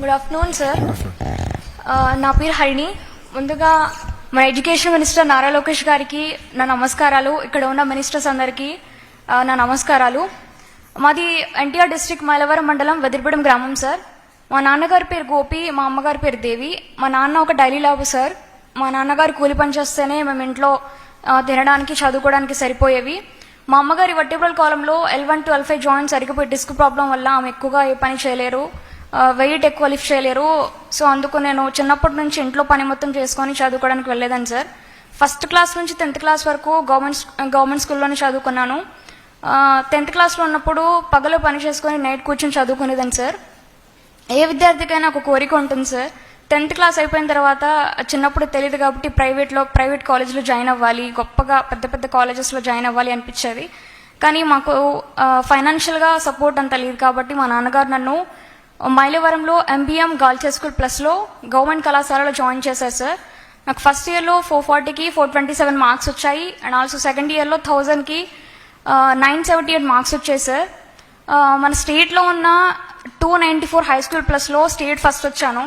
Good afternoon sir నా పేరు హరిణి. ముందుగా మన ఎడ్యుకేషన్ మినిస్టర్ నారా లోకేష్ గారికి నా నమస్కారాలు. ఇక్కడ ఉన్న మినిస్టర్స్ అందరికీ నా నమస్కారాలు. మాది ఎన్టీఆర్ డిస్ట్రిక్ట్ మైలవరం మండలం వెదిరిపడం గ్రామం సార్ మా నాన్నగారి పేరు గోపి మా అమ్మగారి పేరు దేవి. మా నాన్న ఒక డైలీ లాబు సార్ మా నాన్నగారు కూలి పని చేస్తేనే మేము ఇంట్లో తినడానికి చదువుకోవడానికి సరిపోయేవి. మా అమ్మగారి వర్టిబ్రల్ కాలంలో L one two L five joint సరిగిపోయి disc problem వల్ల ఆమె ఎక్కువగా ఏ పని చేయలేరు. వెయిట్ ఎక్కువ లిఫ్ట్ చేయలేరు సో అందుకు నేను చిన్నప్పటి నుంచి ఇంట్లో పని మొత్తం చేసుకొని చదువుకోవడానికి వెళ్ళేదాన్ని సార్ ఫస్ట్ క్లాస్ నుంచి టెన్త్ క్లాస్ వరకు గవర్నమెంట్ గవర్నమెంట్ స్కూల్లోనే చదువుకున్నాను. టెన్త్ క్లాస్లో ఉన్నప్పుడు పగలు పని చేసుకొని నైట్ కూర్చొని చదువుకునేదాన్ని సార్ ఏ విద్యార్థికైనా ఒక కోరిక ఉంటుంది సార్ టెన్త్ క్లాస్ అయిపోయిన తర్వాత చిన్నప్పుడు తెలియదు కాబట్టి ప్రైవేట్లో ప్రైవేట్ కాలేజ్లో జాయిన్ అవ్వాలి. గొప్పగా పెద్ద పెద్ద కాలేజెస్లో జాయిన్ అవ్వాలి అనిపించేది. కానీ మాకు ఫైనాన్షియల్గా సపోర్ట్ అంత లేదు కాబట్టి మా నాన్నగారు నన్ను మైలవరంలో ఎంబీఎం గర్ల్స్ స్కూల్ ప్లస్లో గవర్నమెంట్ కళాశాలలో జాయిన్ చేశారు సార్ నాకు ఫస్ట్ ఇయర్లో ఫోర్ ఫార్టీకి ఫోర్ ట్వంటీ సెవెన్ మార్క్స్ వచ్చాయి అండ్ ఆల్సో సెకండ్ ఇయర్లో థౌజండ్కి నైన్ సెవెంటీ ఎయిట్ మార్క్స్ వచ్చాయి సార్ మన స్టేట్లో ఉన్న two ninety four high school ప్లస్లో స్టేట్ ఫస్ట్ వచ్చాను.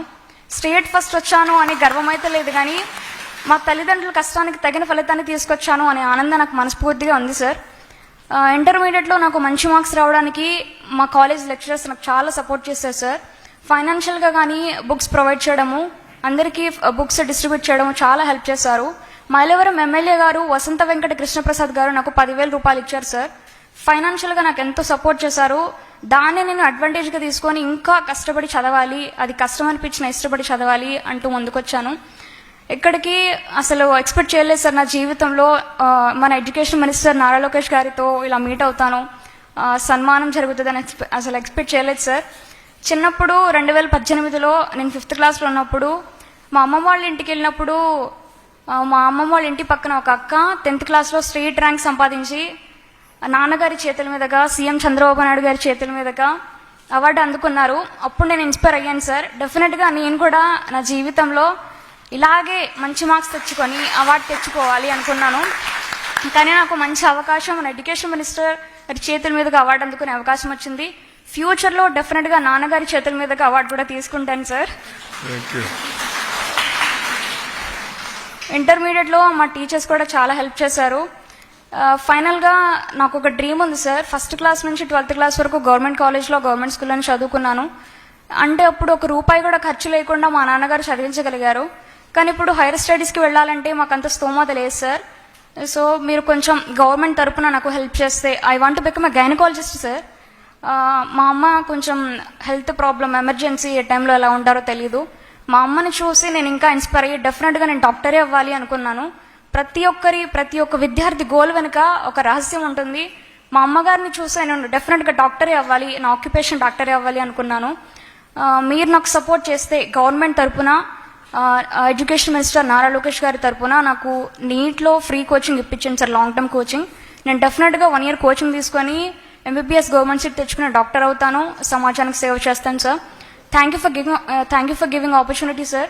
స్టేట్ ఫస్ట్ వచ్చాను అనే గర్వం అయితే లేదు కానీ మా తల్లిదండ్రుల కష్టానికి తగిన ఫలితాన్ని తీసుకొచ్చాను అనే ఆనందం నాకు మనస్ఫూర్తిగా ఉంది సార్ ఇంటర్మీడియట్లో నాకు మంచి మార్క్స్ రావడానికి మా కాలేజ్ లెక్చరర్స్ నాకు చాలా సపోర్ట్ చేశారు సార్. ఫైనాన్షియల్గా కానీ బుక్స్ ప్రొవైడ్ చేయడము అందరికీ బుక్స్ డిస్ట్రిబ్యూట్ చేయడము చాలా హెల్ప్ చేశారు. మైలవరం ఎమ్మెల్యే గారు వసంత వెంకట కృష్ణప్రసాద్ గారు నాకు పదివేల రూపాయలు ఇచ్చారు సార్. ఫైనాన్షియల్గా నాకు ఎంతో సపోర్ట్ చేశారు. దాన్ని నేను అడ్వాంటేజ్గా తీసుకొని ఇంకా కష్టపడి చదవాలి అది కష్టం అనిపించిన ఇష్టపడి చదవాలి అంటూ ముందుకొచ్చాను. ఇక్కడికి అసలు ఎక్స్పెక్ట్ చేయలేదు సార్ నా జీవితంలో. మన ఎడ్యుకేషన్ మినిస్టర్ నారా లోకేష్ గారితో ఇలా మీట్ అవుతాను. సన్మానం జరుగుతుందని అసలు ఎక్స్పెక్ట్ చేయలేదు సార్. చిన్నప్పుడు రెండు వేల పద్దెనిమిదిలో నేను ఫిఫ్త్ క్లాస్లో ఉన్నప్పుడు మా అమ్మమ్మ వాళ్ళ ఇంటికి వెళ్ళినప్పుడు మా అమ్మమ్మ వాళ్ళ ఇంటి పక్కన ఒక అక్క టెన్త్ క్లాస్లో స్ట్రీట్ ర్యాంక్ సంపాదించి నాన్నగారి చేతుల మీదుగా సీఎం చంద్రబాబు నాయుడు గారి చేతుల మీదుగా అవార్డు అందుకున్నారు. అప్పుడు నేను ఇన్స్పైర్ అయ్యాను సార్. డెఫినెట్గా నేను కూడా నా జీవితంలో ఇలాగే మంచి మార్క్స్ తెచ్చుకొని అవార్డు తెచ్చుకోవాలి అనుకున్నాను. కానీ నాకు మంచి అవకాశం మన ఎడ్యుకేషన్ మినిస్టర్ గారి చేతుల మీదుగా అవార్డు అందుకునే అవకాశం వచ్చింది. ఫ్యూచర్లో డెఫినెట్గా నాన్నగారి చేతుల మీదుగా అవార్డు కూడా తీసుకుంటాను సార్ ఇంటర్మీడియట్లో మా టీచర్స్ కూడా చాలా హెల్ప్ చేశారు. ఫైనల్గా నాకు ఒక డ్రీమ్ ఉంది సార్ ఫస్ట్ క్లాస్ నుంచి ట్వెల్త్ క్లాస్ వరకు గవర్నమెంట్ కాలేజ్లో గవర్నమెంట్ స్కూల్లోనే చదువుకున్నాను. అంటే అప్పుడు ఒక రూపాయి కూడా ఖర్చు లేకుండా మా నాన్నగారు చదివించగలిగారు. కానీ ఇప్పుడు హైయర్ స్టడీస్కి వెళ్ళాలంటే మాకు అంత స్తోమత లేదు సార్ సో మీరు కొంచెం గవర్నమెంట్ తరపున నాకు హెల్ప్ చేస్తే I want become a gynaecologist sir మా అమ్మ కొంచెం హెల్త్ ప్రాబ్లం ఎమర్జెన్సీ ఏ టైంలో ఎలా ఉంటారో తెలియదు మా అమ్మని చూసి నేను ఇంకా ఇన్స్పైర్ అయ్యి డెఫినెట్గా నేను డాక్టరే అవ్వాలి అనుకున్నాను. ప్రతి ఒక్కరి ప్రతి ఒక్క విద్యార్థి గోల్ వెనుక ఒక రహస్యం ఉంటుంది. మా అమ్మగారిని చూసి నేను డెఫినెట్గా డాక్టరే అవ్వాలి నా ఆక్యుపేషన్ డాక్టరే అవ్వాలి అనుకున్నాను. మీరు నాకు సపోర్ట్ చేస్తే గవర్నమెంట్ తరపున ఎడ్యుకేషన్ మినిస్టర్ నారా లోకేష్ గారి తరపున నాకు నీట్లో ఫ్రీ కోచింగ్ ఇప్పించండి సార్ లాంగ్ టర్మ్ కోచింగ్ నేను డెఫినెట్గా వన్ ఇయర్ కోచింగ్ తీసుకొని ఎంబీబీఎస్ గవర్నమెంట్ సీట్ తెచ్చుకుని డాక్టర్ అవుతాను సమాజానికి సేవ చేస్తాను sir. Thank you for giving thank you for giving opportunity sir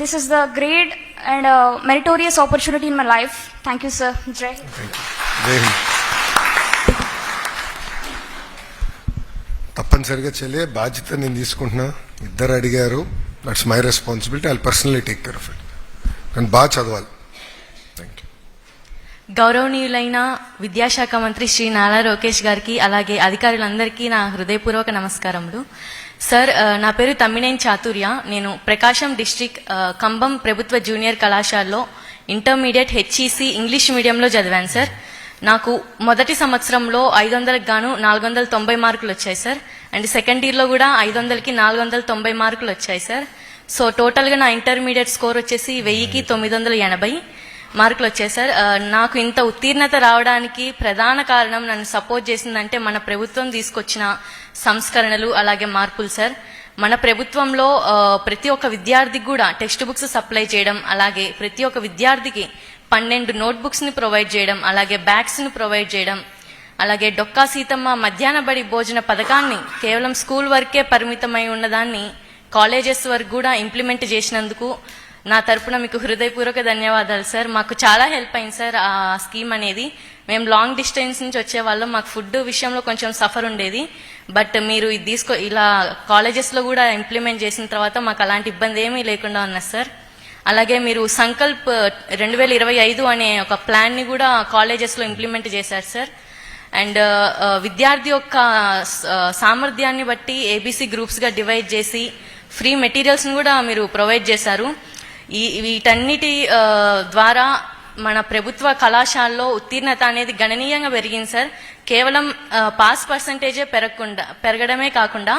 this is the great and meritorious opportunity in my life thank you sir జై తప్పనిసరిగా చెల్లి బాధ్యత నేను తీసుకుంటున్నా. ఇద్దరు అడిగారు. That's my responsibility I personally take care of it and బాగా చదవాలి థ్యాంక్ యూ గౌరవనీయులైన విద్యాశాఖ మంత్రి శ్రీ నారా లోకేష్ గారికి అలాగే అధికారులందరికీ నా హృదయపూర్వక నమస్కారములు. సార్ నా పేరు తమ్మినేని చాతుర్య. నేను ప్రకాశం డిస్టిక్ కంబం ప్రభుత్వ జూనియర్ కళాశాలలో ఇంటర్మీడియట్ హెచ్ఈసి ఇంగ్లీష్ మీడియంలో చదివాను సార్. నాకు మొదటి సంవత్సరంలో ఐదు వందలకు గాను నాలుగు వందల తొంభై మార్కులు వచ్చాయి సార్. అండ్ సెకండ్ ఇయర్లో కూడా ఐదు వందలకి నాలుగు వందల తొంభై మార్కులు వచ్చాయి సార్. సో టోటల్గా నా ఇంటర్మీడియట్ స్కోర్ వచ్చేసి వెయ్యికి తొమ్మిది వందల ఎనభై మార్కులు వచ్చాయి సార్. నాకు ఇంత ఉత్తీర్ణత రావడానికి ప్రధాన కారణం నన్ను సపోర్ట్ చేసిందంటే మన ప్రభుత్వం తీసుకొచ్చిన సంస్కరణలు అలాగే మార్పులు సార్. మన ప్రభుత్వంలో ప్రతి ఒక్క విద్యార్థికి కూడా టెక్స్ట్ బుక్స్ సప్లై చేయడం అలాగే ప్రతి ఒక్క విద్యార్థికి పన్నెండు నోట్ బుక్స్ని ప్రొవైడ్ చేయడం అలాగే బ్యాగ్స్ని ప్రొవైడ్ చేయడం అలాగే డొక్కా సీతమ్మ మధ్యాహ్న బడి భోజన పథకాన్ని కేవలం స్కూల్ వరకే పరిమితమై ఉన్నదాన్ని కాలేజెస్ వరకు కూడా ఇంప్లిమెంట్ చేసినందుకు నా తరపున మీకు హృదయపూర్వక ధన్యవాదాలు సార్. మాకు చాలా హెల్ప్ అయింది సార్ ఆ స్కీమ్ అనేది. మేము లాంగ్ డిస్టెన్స్ నుంచి వచ్చేవాళ్ళం మాకు ఫుడ్ విషయంలో కొంచెం సఫర్ ఉండేది. బట్ మీరు ఇది తీసుకో ఇలా కాలేజెస్లో కూడా ఇంప్లిమెంట్ చేసిన తర్వాత మాకు అలాంటి ఇబ్బంది ఏమీ లేకుండా ఉన్నది సార్. అలాగే మీరు సంకల్ప్ రెండు వేల ఇరవై ఐదు అనే ఒక ప్లాన్ని కూడా కాలేజెస్లో ఇంప్లిమెంట్ చేశారు సార్. అండ్ uh, uh, విద్యార్థి యొక్క uh, సామర్థ్యాన్ని బట్టి ఏబీసీ గ్రూప్స్గా డివైడ్ చేసి ఫ్రీ మెటీరియల్స్ని కూడా మీరు ప్రొవైడ్ చేశారు. ఈ వీటన్నిటి ద్వారా మన ప్రభుత్వ కళాశాలలో ఉత్తీర్ణత అనేది గణనీయంగా పెరిగింది సార్ కేవలం పాస్ పర్సంటేజే పెరగకుండా పెరగడమే కాకుండా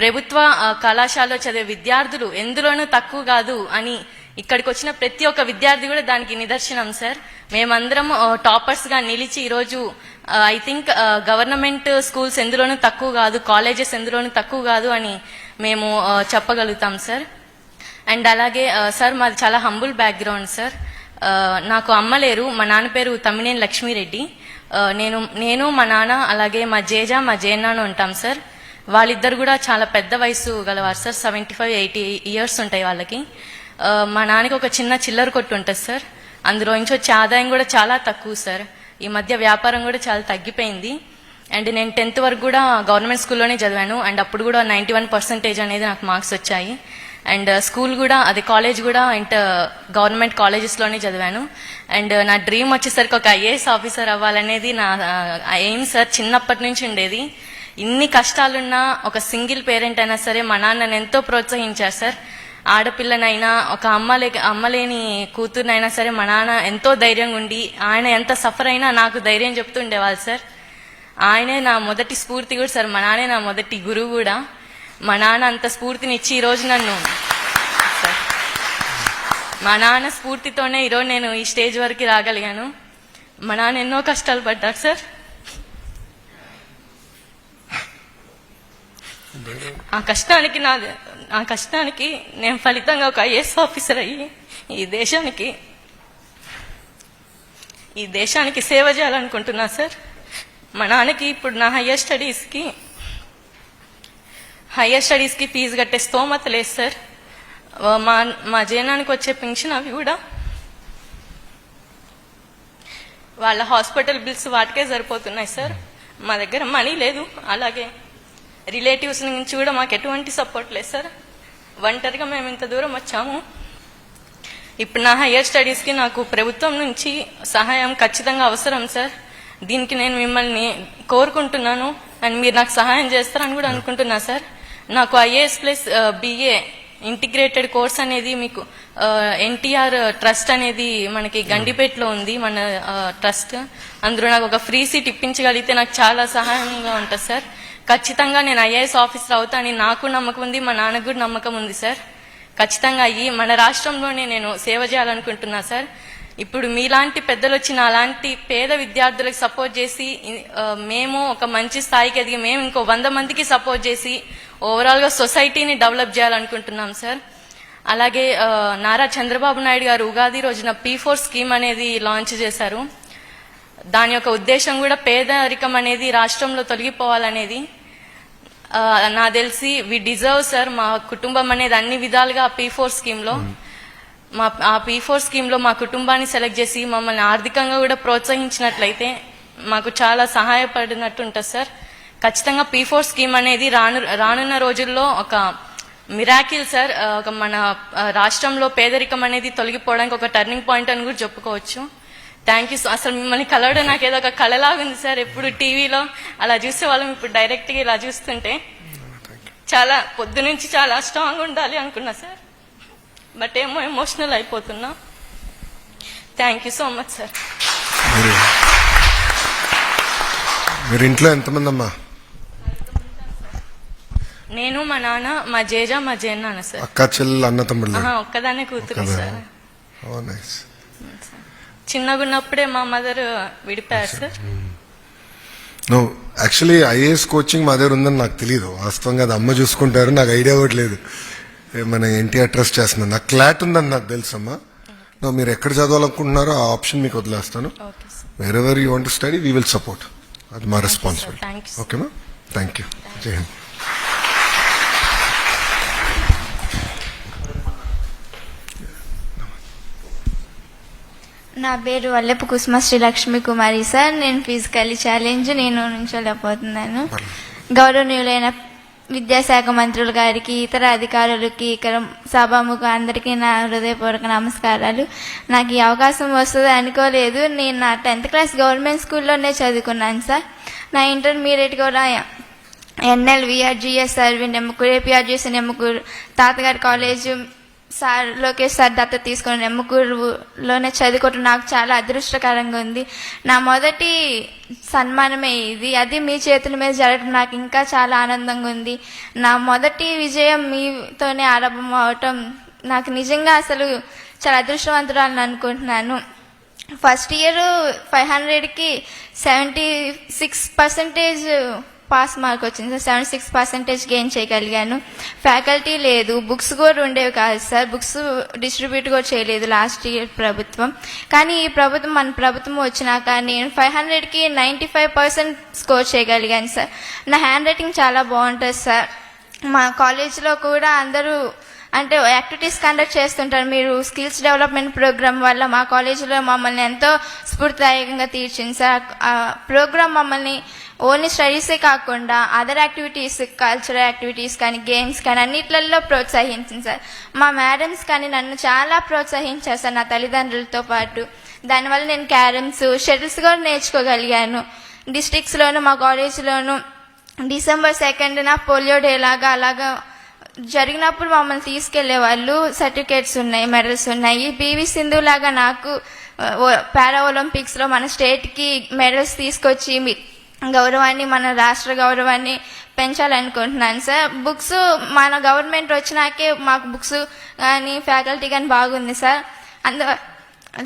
ప్రభుత్వ కళాశాలలో చదివే విద్యార్థులు ఎందులోనూ తక్కువ కాదు అని ఇక్కడికి వచ్చిన ప్రతి ఒక్క విద్యార్థి కూడా దానికి నిదర్శనం సార్. మేమందరం టాపర్స్గా నిలిచి ఈరోజు ఐ థింక్ గవర్నమెంట్ స్కూల్స్ ఎందులోనూ తక్కువ కాదు కాలేజెస్ ఎందులోనూ తక్కువ కాదు అని మేము చెప్పగలుగుతాం సార్. అండ్ అలాగే సార్ మాది చాలా హంబుల్ బ్యాక్గ్రౌండ్ సార్. నాకు అమ్మ లేరు మా నాన్న పేరు తమ్మినేని లక్ష్మీరెడ్డి. నేను నేను మా నాన్న అలాగే మా జేజ మా జేనాన్న ఉంటాం సార్. వాళ్ళిద్దరు కూడా చాలా పెద్ద వయసు గలవారు sir. Seventy five eighty years ఉంటాయి వాళ్ళకి. మా నాన్నకి ఒక చిన్న చిల్లర కొట్టు ఉంటుంది సార్. అందులో నుంచి వచ్చే ఆదాయం కూడా చాలా తక్కువ సార్. ఈ మధ్య వ్యాపారం కూడా చాలా తగ్గిపోయింది. అండ్ నేను టెన్త్ వరకు కూడా గవర్నమెంట్ స్కూల్లోనే చదివాను. అండ్ అప్పుడు కూడా నైంటీ వన్ పర్సెంటేజ్ అనేది నాకు మార్క్స్ వచ్చాయి. అండ్ స్కూల్ కూడా అది కాలేజ్ కూడా ఇంటర్ గవర్నమెంట్ కాలేజెస్లోనే చదివాను. అండ్ నా డ్రీమ్ వచ్చేసరికి ఒక ఐఏఎస్ ఆఫీసర్ అవ్వాలనేది నా ఎయిమ్ సార్ చిన్నప్పటి నుంచి ఉండేది. ఇన్ని కష్టాలున్నా ఒక సింగిల్ పేరెంట్ అయినా సరే మా నాన్న ఎంతో ప్రోత్సహించారు సార్. ఆడపిల్లనైనా ఒక అమ్మ లేక అమ్మ లేని కూతురునైనా సరే మా నాన్న ఎంతో ధైర్యంగా ఉండి ఆయన ఎంత సఫర్ అయినా నాకు ధైర్యం చెప్తుండేవాళ్ళు సార్. ఆయనే నా మొదటి స్ఫూర్తి కూడా సార్. మా నాన్నే నా మొదటి గురువు కూడా. మా నాన్న అంత స్ఫూర్తినిచ్చి ఈరోజు నన్ను సార్. మా నాన్న స్ఫూర్తితోనే ఈరోజు నేను ఈ స్టేజ్ వరకు రాగలిగాను. మా నాన్న ఎన్నో కష్టాలు పడ్డాడు సార్. ఆ కష్టానికి నా ఆ కష్టానికి నేను ఫలితంగా ఒక ఐఏఎస్ ఆఫీసర్ అయ్యి ఈ దేశానికి ఈ దేశానికి సేవ చేయాలనుకుంటున్నా సార్. మా నాన్నకి ఇప్పుడు నా హయ్యర్ స్టడీస్కి హయ్యర్ స్టడీస్కి ఫీజు కట్టే స్తోమత లేదు సార్. మా మా జీవనానికి వచ్చే పెన్షన్ అవి కూడా వాళ్ళ హాస్పిటల్ బిల్స్ వాటికే సరిపోతున్నాయి సార్. మా దగ్గర మనీ లేదు. అలాగే రిలేటివ్స్ నుంచి కూడా మాకు ఎటువంటి సపోర్ట్ లేదు సార్. ఒంటరిగా మేము ఇంత దూరం వచ్చాము. ఇప్పుడు నా హయ్యర్ స్టడీస్కి నాకు ప్రభుత్వం నుంచి సహాయం ఖచ్చితంగా అవసరం సార్. దీనికి నేను మిమ్మల్ని కోరుకుంటున్నాను అండ్ మీరు నాకు సహాయం చేస్తారని కూడా అనుకుంటున్నా సార్. నాకు IAS plus BA integrated course అనేది మీకు ఎన్టీఆర్ ట్రస్ట్ అనేది మనకి గండిపేటలో ఉంది మన ట్రస్ట్. అందులో నాకు ఒక ఫ్రీ సీట్ ఇప్పించగలిగితే నాకు చాలా సహాయంగా ఉంటుంది సార్. ఖచ్చితంగా నేను ఐఏఎస్ ఆఫీసర్ అవుతానని నాకు నమ్మకం ఉంది మా నాన్నకు కూడా నమ్మకం ఉంది సార్. ఖచ్చితంగా అయ్యి మన రాష్ట్రంలోనే నేను సేవ చేయాలనుకుంటున్నా సార్. ఇప్పుడు మీలాంటి పెద్దలు వచ్చిన అలాంటి పేద విద్యార్థులకు సపోర్ట్ చేసి మేము ఒక మంచి స్థాయికి ఎదిగి మేము ఇంకో వంద మందికి సపోర్ట్ చేసి ఓవరాల్గా సొసైటీని డెవలప్ చేయాలనుకుంటున్నాం సార్. అలాగే నారా చంద్రబాబు నాయుడు గారు ఉగాది రోజున పీ ఫోర్ స్కీమ్ అనేది లాంచ్ చేశారు. దాని యొక్క ఉద్దేశం కూడా పేదరికం అనేది రాష్ట్రంలో తొలగిపోవాలనేది. నా తెలిసి వి డిజర్వ్ సార్ మా కుటుంబం అనేది అన్ని విధాలుగా పీ ఫోర్ స్కీమ్లో మా ఆ పీ ఫోర్ స్కీమ్లో మా కుటుంబాన్ని సెలెక్ట్ చేసి మమ్మల్ని ఆర్థికంగా కూడా ప్రోత్సహించినట్లయితే మాకు చాలా సహాయపడినట్టు ఉంటుంది సార్ ఖచ్చితంగా పీ ఫోర్ స్కీమ్ అనేది రాను రానున్న రోజుల్లో ఒక మిరాకిల్ సార్ ఒక మన రాష్ట్రంలో పేదరికం అనేది తొలగిపోవడానికి ఒక టర్నింగ్ పాయింట్ అని కూడా చెప్పుకోవచ్చు. థ్యాంక్ యూ అసలు మిమ్మల్ని కలవడం నాకు ఏదో ఒక కళలాగా ఉంది సార్. ఎప్పుడు టీవీలో అలా చూసే వాళ్ళం ఇప్పుడు డైరెక్ట్గా ఇలా చూస్తుంటే చాలా పొద్దు నుంచి చాలా స్ట్రాంగ్ ఉండాలి అనుకున్నా సార్. బట్ ఏమో ఎమోషనల్ అయిపోతున్నా. Thank you so much sir మీరు ఇంట్లో ఎంతమంది అమ్మా నేను మా నాన్న మా జేజ మా జేన్నాన్న సార్ అక్క చెల్లెలు అన్న తమ్ముళ్ళు ఆహా, ఒక్కదాన్నే కూతురు సార్. ఓ నైస్. చిన్నగా ఉన్నప్పుడే మా mother విడిపారు sir. No actually IAS coaching మా దగ్గర ఉందని నాకు తెలియదు వాస్తవంగా అది అమ్మ చూసుకుంటారు నాకు ఐడియా కూడా లేదు. ఏ మన ఎన్టీఆర్ ట్రస్ట్ చేస్తున్నాను నాకు క్లాట్ ఉందని నాకు తెలుసమ్మా. నో మీరు ఎక్కడ చదవాలనుకుంటున్నారో ఆ ఆప్షన్ మీకు వదిలేస్తాను. Wherever you want study we will support అది మా రెస్పాన్సిబిలిటీ. ఓకేమా థ్యాంక్ యూ జై హింద్ నా పేరు వల్లపు కుసుమ శ్రీ లక్ష్మి కుమారి సార్. నేను ఫిజికల్లీ ఛాలెంజ్ నేను నుంచోలేకపోతున్నాను. గౌరవనీయులైన విద్యాశాఖ మంత్రులు గారికి ఇతర అధికారులకి ఇక్కడ సభాముఖ అందరికీ నా హృదయపూర్వక నమస్కారాలు. నాకు ఈ అవకాశం వస్తుంది అనుకోలేదు. నేను నా టెన్త్ క్లాస్ గవర్నమెంట్ స్కూల్లోనే చదువుకున్నాను సార్. నా ఇంటర్మీడియట్ కూడా ఎన్ఎల్ విఆర్జిఎస్ సర్వీన్ ఎమ్ముకూరు ఏపీఆర్జిఎస్ ఎమ్ముకూరు తాతగారి కాలేజ్ సార్ లోకేష్ సార్ దత్త తీసుకుని నెమ్మకూరులోనే చదువుకోవటం నాకు చాలా అదృష్టకరంగా ఉంది. నా మొదటి సన్మానమే ఇది. అది మీ చేతుల మీద జరగడం నాకు ఇంకా చాలా ఆనందంగా ఉంది. నా మొదటి విజయం మీతోనే ఆరంభం అవటం నాకు నిజంగా అసలు చాలా అదృష్టవంతురాలని అనుకుంటున్నాను. ఫస్ట్ ఇయర్ ఫైవ్ హండ్రెడ్కి seventy six percentage pass mark వచ్చింది. Sir seventy six percentage gain చేయగలిగాను. ఫ్యాకల్టీ లేదు. బుక్స్ కూడా ఉండేవి కాదు సార్. బుక్స్ డిస్ట్రిబ్యూట్ కూడా చేయలేదు లాస్ట్ ఇయర్ ప్రభుత్వం. కానీ ఈ ప్రభుత్వం మన ప్రభుత్వం వచ్చినాక నేను ఫైవ్ హండ్రెడ్కి నైంటీ ఫైవ్ పర్సెంట్ స్కోర్ చేయగలిగాను సార్. నా హ్యాండ్ రైటింగ్ చాలా బాగుంటుంది సార్. మా కాలేజీలో కూడా అందరూ అంటే యాక్టివిటీస్ కండక్ట్ చేస్తుంటారు. మీరు స్కిల్స్ డెవలప్మెంట్ ప్రోగ్రామ్ వల్ల మా కాలేజీలో మమ్మల్ని ఎంతో స్ఫూర్తిదాయకంగా తీర్చింది సార్. ఆ ప్రోగ్రామ్ మమ్మల్ని ఓన్లీ స్టడీసే కాకుండా అదర్ యాక్టివిటీస్ కల్చరల్ యాక్టివిటీస్ కానీ గేమ్స్ కానీ అన్నిట్లలో ప్రోత్సహించింది సార్. మా మేడమ్స్ కానీ నన్ను చాలా ప్రోత్సహించారు సార్ నా తల్లిదండ్రులతో పాటు. దానివల్ల నేను క్యారమ్స్ షటిల్స్ కూడా నేర్చుకోగలిగాను. డిస్ట్రిక్ట్స్లోను మా కాలేజీలోను డిసెంబర్ సెకండ్న పోలియో డే లాగా అలాగా జరిగినప్పుడు మమ్మల్ని తీసుకెళ్ళే వాళ్ళు సర్టిఫికేట్స్ ఉన్నాయి మెడల్స్ ఉన్నాయి. పివి సింధు లాగా నాకు పారా ఒలింపిక్స్లో మన స్టేట్కి మెడల్స్ తీసుకొచ్చి గౌరవాన్ని మన రాష్ట్ర గౌరవాన్ని పెంచాలనుకుంటున్నాను సార్. బుక్స్ మన గవర్నమెంట్ వచ్చినాకే మాకు బుక్స్ కానీ ఫ్యాకల్టీ కానీ బాగుంది సార్. అందు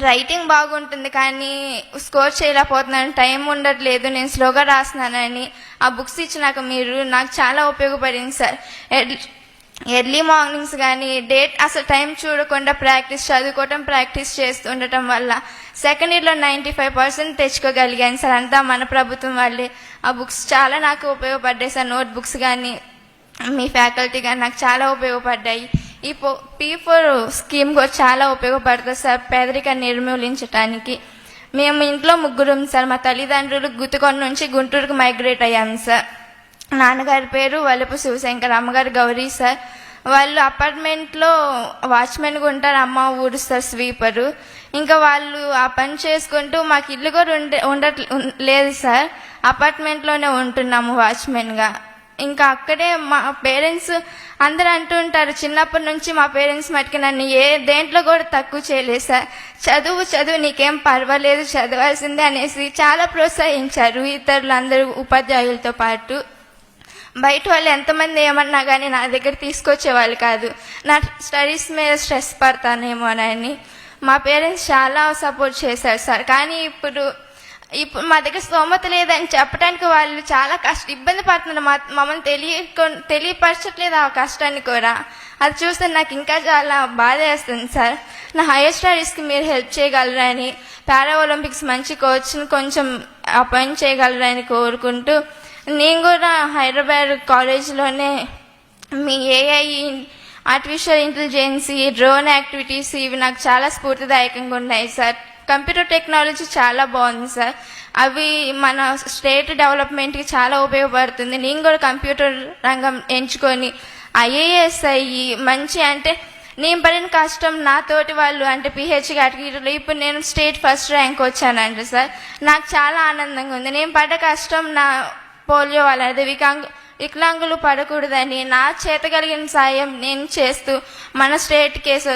రైటింగ్ బాగుంటుంది కానీ స్కోర్ చేయలేకపోతున్నాను. టైం ఉండట్లేదు నేను స్లోగా రాస్తున్నానని ఆ బుక్స్ ఇచ్చినాక మీరు నాకు చాలా ఉపయోగపడింది సార్. ఎర్లీ- మార్నింగ్స్ కానీ డేట్ అసలు టైం చూడకుండా ప్రాక్టీస్ చదువుకోవటం ప్రాక్టీస్ చేస్తూ ఉండటం వల్ల సెకండ్ ఇయర్లో నైంటీ ఫైవ్ పర్సెంట్ తెచ్చుకోగలిగాను సార్. అంతా మన ప్రభుత్వం వల్లే ఆ బుక్స్ చాలా నాకు ఉపయోగపడ్డాయి సార్. నోట్ బుక్స్ కానీ మీ ఫ్యాకల్టీ కానీ నాకు చాలా ఉపయోగపడ్డాయి. ఈ పో పీ ఫోర్ స్కీమ్ కూడా చాలా ఉపయోగపడుతుంది సార్ పేదరిక నిర్మూలించడానికి మేము ఇంట్లో ముగ్గురం సార్ మా తల్లిదండ్రులు గుతుకొని నుంచి గుంటూరుకు మైగ్రేట్ అయ్యాము సార్. నాన్నగారి పేరు వలపు శివశంకర్ అమ్మగారు గౌరీ సార్. వాళ్ళు అపార్ట్మెంట్లో వాచ్మెన్గా ఉంటారు అమ్మ ఊడుస్తారు స్వీపరు. ఇంకా వాళ్ళు ఆ పని చేసుకుంటూ మాకు ఇల్లు కూడా ఉండే ఉండట్ లేదు సార్. అపార్ట్మెంట్లోనే ఉంటున్నాము వాచ్మెన్గా. ఇంకా అక్కడే మా పేరెంట్స్ అందరూ అంటూ ఉంటారు చిన్నప్పటి నుంచి మా పేరెంట్స్ మటుకు నన్ను ఏ దేంట్లో కూడా తక్కువ చేయలేదు సార్. చదువు చదువు నీకేం పర్వాలేదు చదవాల్సిందే అనేసి చాలా ప్రోత్సహించారు ఇతరులందరూ ఉపాధ్యాయులతో పాటు. బయట వాళ్ళు ఎంతమంది ఏమన్నా కానీ నా దగ్గర తీసుకొచ్చేవాళ్ళు కాదు. నా స్టడీస్ మీద స్ట్రెస్ పడతానేమోనని మా పేరెంట్స్ చాలా సపోర్ట్ చేశారు సార్. కానీ ఇప్పుడు ఇప్పుడు మా దగ్గర స్తోమత లేదని చెప్పడానికి వాళ్ళు చాలా కష్ట ఇబ్బంది పడుతున్నారు. మా మమ్మల్ని తెలియ తెలియపరచట్లేదు ఆ కష్టాన్ని కూడా. అది చూస్తే నాకు ఇంకా చాలా బాధ వేస్తుంది సార్. నా హైయర్ స్టడీస్కి మీరు హెల్ప్ చేయగలరని పారా ఒలింపిక్స్ మంచి కోచ్ని కొంచెం అపాయింట్ చేయగలరని కోరుకుంటూ నేను కూడా హైదరాబాద్ కాలేజ్లోనే మీ AI artificial intelligence drone activities ఇవి నాకు చాలా స్ఫూర్తిదాయకంగా ఉన్నాయి సార్. కంప్యూటర్ టెక్నాలజీ చాలా బాగుంది సార్. అవి మన స్టేట్ డెవలప్మెంట్కి చాలా ఉపయోగపడుతుంది. నేను కూడా కంప్యూటర్ రంగం ఎంచుకొని ఐఏఎస్ అయ్యి మంచి అంటే నేను పడిన కష్టం నా తోటి వాళ్ళు అంటే పిహెచ్ కేటగిరీలో ఇప్పుడు నేను స్టేట్ ఫస్ట్ ర్యాంక్ వచ్చానంట సార్. నాకు చాలా ఆనందంగా ఉంది. నేను పడ్డ కష్టం నా పోలియో అదే వికాంగ్ వికలాంగులు పడకూడదని నా చేతగలిగిన సాయం నేను చేస్తూ మన స్టేట్ కేసు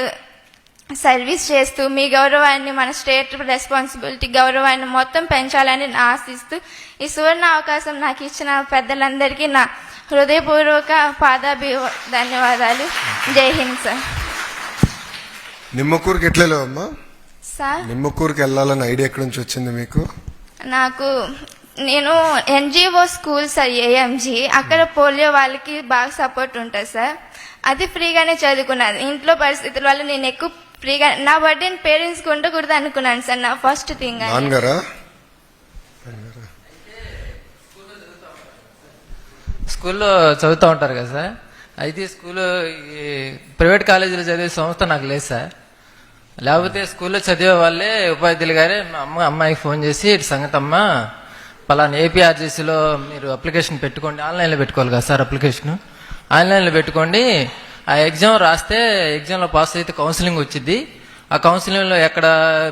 సర్వీస్ చేస్తూ మీ గౌరవాన్ని మన స్టేట్ రెస్పాన్సిబిలిటీ గౌరవాన్ని మొత్తం పెంచాలని ఆశిస్తూ ఈ సువర్ణ అవకాశం నాకు ఇచ్చిన పెద్దలందరికీ నా హృదయపూర్వక పాదాభి ధన్యవాదాలు. జై హింద్ సార్. నిమ్మకూరుకి ఎట్లేలేవు అమ్మా సార్? నిమ్మకూరుకి వెళ్ళాలని ఐడియా ఎక్కడి నుంచి వచ్చింది మీకు? నాకు నేను ఎన్జిఓ స్కూల్ సార్ ఏఎంజీ అక్కడ పోలియో వాళ్ళకి బాగా సపోర్ట్ ఉంటుంది సార్ అది ఫ్రీగానే చదువుకున్నాను. ఇంట్లో పరిస్థితుల వల్ల నేను ఎక్కువ ఫ్రీగా నా బర్త్డే పేరెంట్స్కి ఉండకూడదు అనుకున్నాను సార్ నా ఫస్ట్ థింగ్ స్కూల్లో చదువుతూ ఉంటారు కదా సార్ అయితే స్కూల్ ఈ ప్రైవేట్ కాలేజీలో చదివే సంస్థ నాకు లేదు సార్ లేకపోతే స్కూల్లో చదివే వాళ్ళే ఉపాధ్యాయులు గారే మా అమ్మ అమ్మాయికి ఫోన్ చేసి "ఇటు సంగతి అమ్మ పలానా ఏపీఆర్జీసీలో మీరు అప్లికేషన్ పెట్టుకోండి. ఆన్లైన్లో పెట్టుకోవాలి కదా సార్ అప్లికేషన్? ఆన్లైన్లో పెట్టుకోండి. ఆ ఎగ్జామ్ రాస్తే ఎగ్జామ్లో పాస్ అయితే కౌన్సిలింగ్ వచ్చింది ఆ కౌన్సిలింగ్లో ఎక్కడ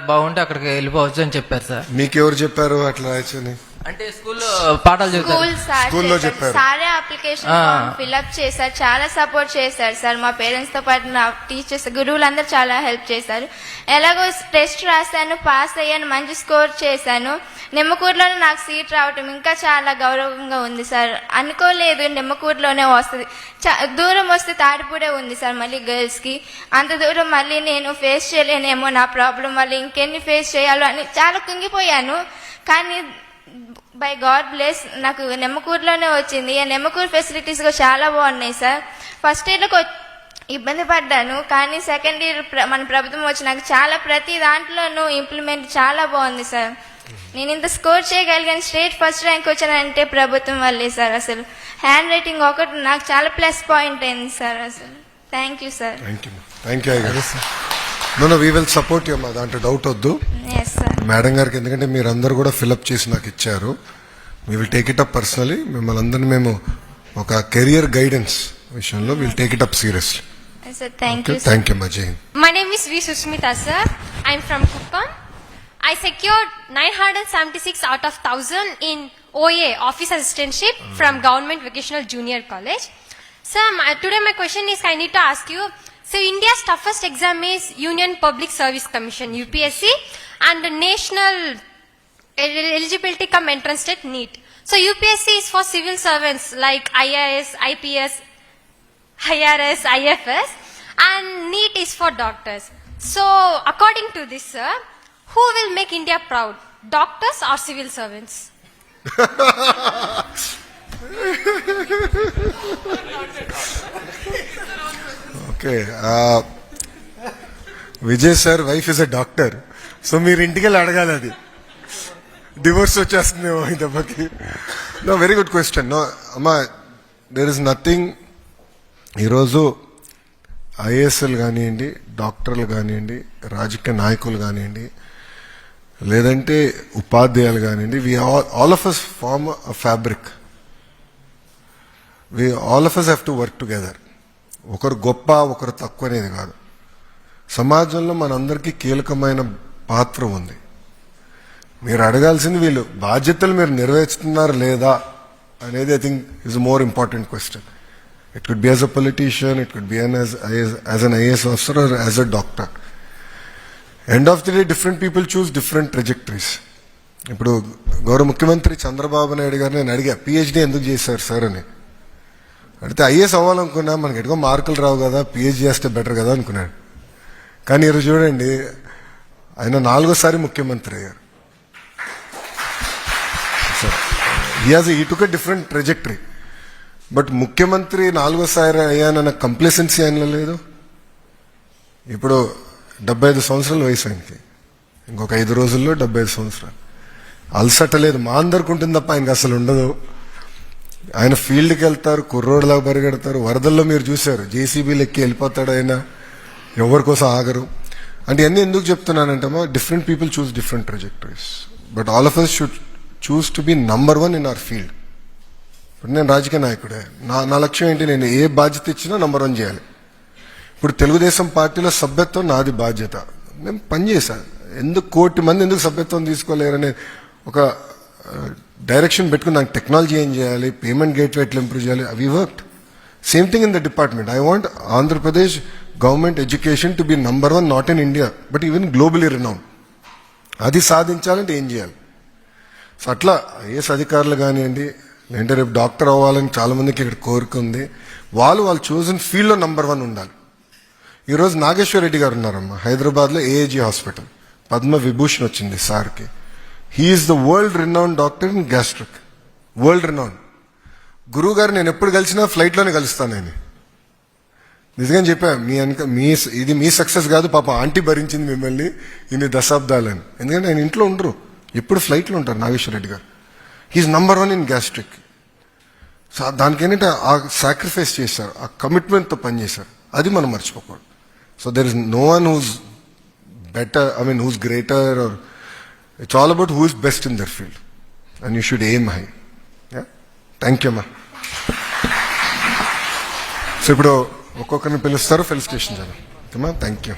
బాగుంటే అక్కడికి వెళ్ళిపోవచ్చు అని చెప్పారు సార్. మీకెవరు చెప్పారు అట్లా రాయచ్చని అంటే స్కూల్లో పాఠాలు స్కూల్ సార్ స్కూల్లో. చెప్పారు. సారే అప్లికేషన్ ఆ. ఫిల్అప్ చేశారు. చాలా సపోర్ట్ చేశారు సార్. మా పేరెంట్స్తో పాటు నా టీచర్స్ గురువులందరూ చాలా హెల్ప్ చేశారు. ఎలాగో టెస్ట్ రాశాను పాస్ అయ్యాను మంచి స్కోర్ చేశాను. నిమ్మకూరులోనే నాకు సీట్ రావటం ఇంకా చాలా గౌరవంగా ఉంది సార్. అనుకోలేదు నిమ్మకూరులోనే వస్తుంది. చా- దూరం వస్తే తాడిపూడే ఉంది సార్ మళ్ళీ గర్ల్స్కి. అంత దూరం మళ్ళీ నేను ఫేస్ చేయలేనేమో నా ప్రాబ్లం మళ్ళీ ఇంకెన్ని ఫేస్ చేయాలో అని చాలా కుంగిపోయాను. కానీ బై గాడ్ బ్లెస్ నాకు నెమ్మకూరులోనే వచ్చింది. ఆ నెమ్మకూరు ఫెసిలిటీస్ కూడా చాలా బాగున్నాయి సార్ ఫస్ట్ ఇయర్లో ఇబ్బంది పడ్డాను కానీ సెకండ్ ఇయర్ మన ప్రభుత్వం వచ్చి నాకు చాలా ప్రతి దాంట్లోనూ ఇంప్లిమెంట్ చాలా బాగుంది సార్ నేను ఇంత స్కోర్ చేయగలిగాను స్టేట్ ఫస్ట్ ర్యాంక్ వచ్చానంటే ప్రభుత్వం వల్లే సార్ అసలు. హ్యాండ్ రైటింగ్ ఒకటి నాకు చాలా ప్లస్ పాయింట్ అయింది సార్ అసలు. Thank you sir thank you అయ్యారు no we will support you మా దాంట్లో డౌట్ వద్దు మేడం గారికి ఎందుకంటే మీరు అందరు కూడా ఫిలప్ చేసి నాకు ఇచ్చారు we will take it up personally మిమ్మల్ని అందరినీ మేము ఒక కెరియర్ గైడెన్స్ విషయంలో will take it up seriously sir thank you sir thank you మా Jai Hind. My name is V. Susmita, sir. I'm from Kuppam. I secured 976 out of 1000 in OA, Office Assistantship, from Government Vocational Junior College. Sir, my, today my question is I need to ask you. So, India's toughest exam is Union Public Service Commission, UPSC, and the National Eligibility Come Entrance Test NEET. So, UPSC is for civil servants like IAS, IPS, IRS, IFS, and NEET is for doctors. So, according to this, sir, who will make India proud? Doctors or civil servants? Okay Vijay sir wife is a doctor so మీరు ఇంటికి వెళ్ళి అడగాలి అది. Divorce వచ్చేస్తుందేమో ఈ దెబ్బకి. No very good question no అమ్మా there is nothing ఈరోజు ఐఏఎస్ఎల్ కానివ్వండి డాక్టర్లు కానివ్వండి రాజకీయ నాయకులు కానివ్వండి లేదంటే ఉపాధ్యాయులు కానివ్వండి we all of us form a fabric we all of us have to work together ఒకరు గొప్ప ఒకరు తక్కువ అనేది కాదు. సమాజంలో మనందరికీ కీలకమైన పాత్ర ఉంది. మీరు అడగాల్సింది వీళ్ళు బాధ్యతలు మీరు నెరవేర్చుతున్నారు లేదా అనేది I think is more important question it could be as a politician it could be an as an IAS officer or as a doctor end of the day different people choose different trajectories ఇప్పుడు గౌరవ ముఖ్యమంత్రి చంద్రబాబు నాయుడు గారు నేను అడిగా PhD ఎందుకు చేశారు sir అని. అడితే ఐఏఎస్ అవ్వాలనుకున్నా మనకి ఎటుకో మార్కులు రావు కదా పిహెచ్డి చేస్తే బెటర్ కదా అనుకున్నాడు. కానీ ఈరోజు చూడండి ఆయన నాలుగోసారి ముఖ్యమంత్రి అయ్యారు. హీ హాజ్ ఈ టుక్ డిఫరెంట్ ట్రెజెక్టరీ బట్ ముఖ్యమంత్రి నాలుగోసారి అయ్యానన్న కంప్లసెన్సీ ఆయనలో లేదు. ఇప్పుడు డెబ్బై ఐదు సంవత్సరాల వయసు ఆయనకి. ఇంకొక ఐదు రోజుల్లో డెబ్బై ఐదు సంవత్సరాలు. అలసట లేదు. మా అందరికి ఉంటుంది తప్ప ఆయనకి అసలు ఉండదు. ఆయన ఫీల్డ్కి వెళ్తారు కుర్రోడ్లాగా పరిగెడతారు. వరదల్లో మీరు చూశారు. జేసీబీలు ఎక్కి వెళ్ళిపోతాడు ఆయన. ఎవరి కోసం ఆగరు. అంటే ఇవన్నీ ఎందుకు చెప్తున్నానంటే different people choose different trajectories but all of us should choose to be number one in our field ఇప్పుడు నేను రాజకీయ నాయకుడే. నా నా లక్ష్యం ఏంటి? నేను ఏ బాధ్యత ఇచ్చినా నంబర్ వన్ చేయాలి. ఇప్పుడు తెలుగుదేశం పార్టీలో సభ్యత్వం నాది బాధ్యత. నేను పనిచేశాను ఎందుకు కోటి మంది ఎందుకు సభ్యత్వం తీసుకోలేరనే ఒక డైరెక్షన్ పెట్టుకుని నాకు టెక్నాలజీ ఏం చేయాలి పేమెంట్ గేట్వే ఎట్లా ఇంప్రూవ్ చేయాలి అవి work same thing in the department I want Andhra Pradesh government education to be number one not in India but even globally renown అది సాధించాలంటే ఏం చేయాలి? సో అట్లా ఐఏఎస్ అధికారులు కానివ్వండి లేదంటే రేపు డాక్టర్ అవ్వాలని చాలామందికి ఇక్కడ కోరిక ఉంది. వాళ్ళు వాళ్ళు చూసిన ఫీల్డ్లో నంబర్ వన్ ఉండాలి. ఈరోజు నాగేశ్వర రెడ్డి గారు ఉన్నారమ్మా హైదరాబాద్లో ఏఏజీ హాస్పిటల్. పద్మ విభూషణ్ వచ్చింది సార్కి. He's the world renown doctor in gastric world renown గురువు గారు నేను ఎప్పుడు కలిసినా ఫ్లైట్లోనే కలుస్తాను నేను. నిజంగా చెప్పాను మీ వెనక మీ ఇది మీ సక్సెస్ కాదు పాప ఆంటీ భరించింది మిమ్మల్ని ఇన్ని దశాబ్దాలని. ఎందుకంటే ఆయన ఇంట్లో ఉండరు. ఎప్పుడు ఫ్లైట్లో ఉంటారు నాగేశ్వర రెడ్డి గారు. He's number one in gastric so దానికి ఏంటంటే ఆ సాక్రిఫైస్ చేశారు ఆ కమిట్మెంట్తో పనిచేశారు. అది మనం మర్చిపోకూడదు. So there is no one who's better I mean who's greater or it's all about who is best in their field and you should aim high thank you అమ్మా ఇప్పుడు ఒక్కొక్కరిని పిలుస్తారు ఫెలిసిటేషన్ చాలా ఓకే మా థ్యాంక్ యూ